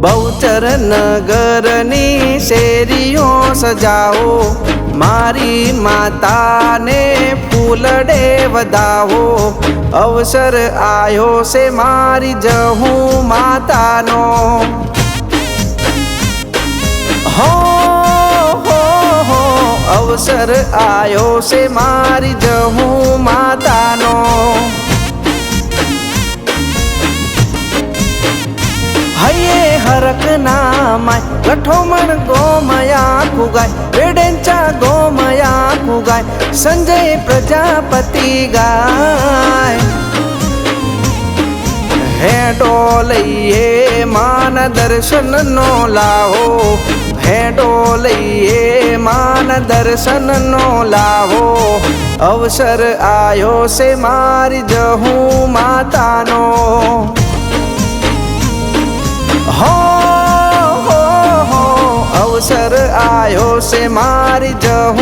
બહુચર નગરની શેરીઓ સજાવો, મારી માતાને ફૂલડે વધાવો. અવસર આવ્યો છે મારી જહું માતાનો. હો હો હો, અવસર આવ્યો છે મારી જહું हरक नामाय गठोमण गोमया कुगाय वेड्यांच्या गोमया कुगाय संजय प्रजापती गाय હે ડોલઈએ માન દર્શન નો લાવો હે ડોલઈએ માન દર્શન નો લાવો અવસર આયો છે મારી જહું માતાનો અવસર આયો છે મારી જહું માતાનો